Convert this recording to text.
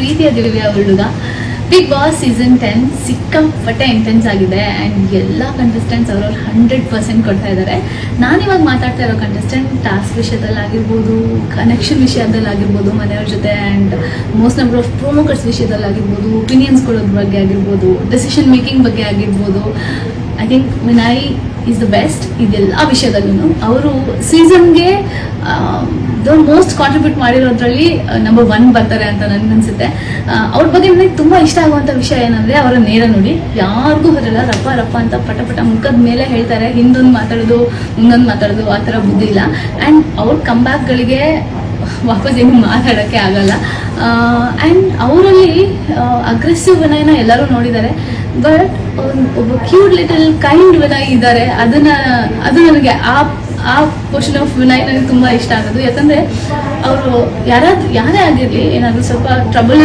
ಪ್ರೀತಿಯ ದಿವ್ಯ ಹುಡುಗ Bigg Boss season ten ಸಿಕ್ಕಾಪಟ್ಟೆ ಇಂಟೆನ್ಸ್ ಆಗಿದೆ ಆ್ಯಂಡ್ ಎಲ್ಲ ಕಂಟೆಸ್ಟೆಂಟ್ಸ್ ಅವ್ರವ್ರು ಹಂಡ್ರೆಡ್ ಪರ್ಸೆಂಟ್ ಕೊಡ್ತಾ ಇದ್ದಾರೆ. ನಾನಿವಾಗ ಮಾತಾಡ್ತಾ ಇರೋ ಕಂಟೆಸ್ಟೆಂಟ್ ಟಾಸ್ಕ್ ವಿಷಯದಲ್ಲಾಗಿರ್ಬೋದು ಕನೆಕ್ಷನ್ ವಿಷಯದಲ್ಲಾಗಿರ್ಬೋದು ಮನೆಯವ್ರ ಜೊತೆ ಆ್ಯಂಡ್ ಮೋಸ್ಟ್ ನಂಬರ್ ಆಫ್ ಪ್ರೊಮೋಕರ್ಸ್ ವಿಷಯದಲ್ಲಾಗಿರ್ಬೋದು ಒಪಿನಿಯನ್ಸ್ ಕೊಡೋದ್ರ ಬಗ್ಗೆ ಆಗಿರ್ಬೋದು ಡೆಸಿಷನ್ ಮೇಕಿಂಗ್ ಬಗ್ಗೆ ಆಗಿರ್ಬೋದು. ಐ ಥಿಂಕ್ ಮಿನಾಯಿ ಈಸ್ ದ ಬೆಸ್ಟ್ ಇದೆಲ್ಲ ವಿಷಯದಲ್ಲೂ ಅವರು ಸೀಸನ್ಗೆ ಮೋಸ್ಟ್ ಕಾಂಟ್ರಿಬ್ಯೂಟ್ ಮಾಡಿರೋದ್ರಲ್ಲಿ ನಂಬರ್ ಒನ್ ಬರ್ತಾರೆ ಅಂತ ನನ್ಗನ್ಸುತ್ತೆ ಅವ್ರ ಬಗ್ಗೆ ನನಗೆ ತುಂಬ ಇಷ್ಟ ಆಗುವಂಥ ವಿಷಯ ಏನಂದರೆ, ಅವರ ನೇರ ನೋಡಿ. ಯಾರಿಗೂ ಬರಲ್ಲ ರಪ್ಪ ರಪ್ಪ ಅಂತ ಪಟ ಪಟ ಮುಖದ ಮೇಲೆ ಹೇಳ್ತಾರೆ. ಹಿಂದೊಂದು ಮಾತಾಡೋದು, ಮುಂದೊಂದು ಮಾತಾಡೋದು, ಆ ಥರ ಬುದ್ಧಿ ಇಲ್ಲ. ಆ್ಯಂಡ್ ಅವ್ರ ಕಂಬ್ಯಾಕ್ಗಳಿಗೆ ವಾಪಸ್ ಏನು ಮಾತಾಡೋಕ್ಕೆ ಆಗಲ್ಲ. ಆ್ಯಂಡ್ ಅವರಲ್ಲಿ ಅಗ್ರೆಸಿವ್ ವಿನಯನ ಎಲ್ಲರೂ ನೋಡಿದ್ದಾರೆ. ಬಟ್ ಒಬ್ಬ ಕ್ಯೂಟ್ ಲಿಟಲ್ ಕೈಂಡ್ ವಿನಯ್ ಇದ್ದಾರೆ. ಅದನ್ನ, ಅದು ನನಗೆ ಆ ಆ ಪೋರ್ಷನ್ ಆಫ್ ವಿನಯ್ ನನಗೆ ತುಂಬ ಇಷ್ಟ ಆಗೋದು ಯಾಕಂದ್ರೆ ಅವರು ಯಾರಾದ್ರೂ ಯಾರೇ ಆಗಿರಲಿ ಏನಾದರೂ ಸ್ವಲ್ಪ ಟ್ರಬಲ್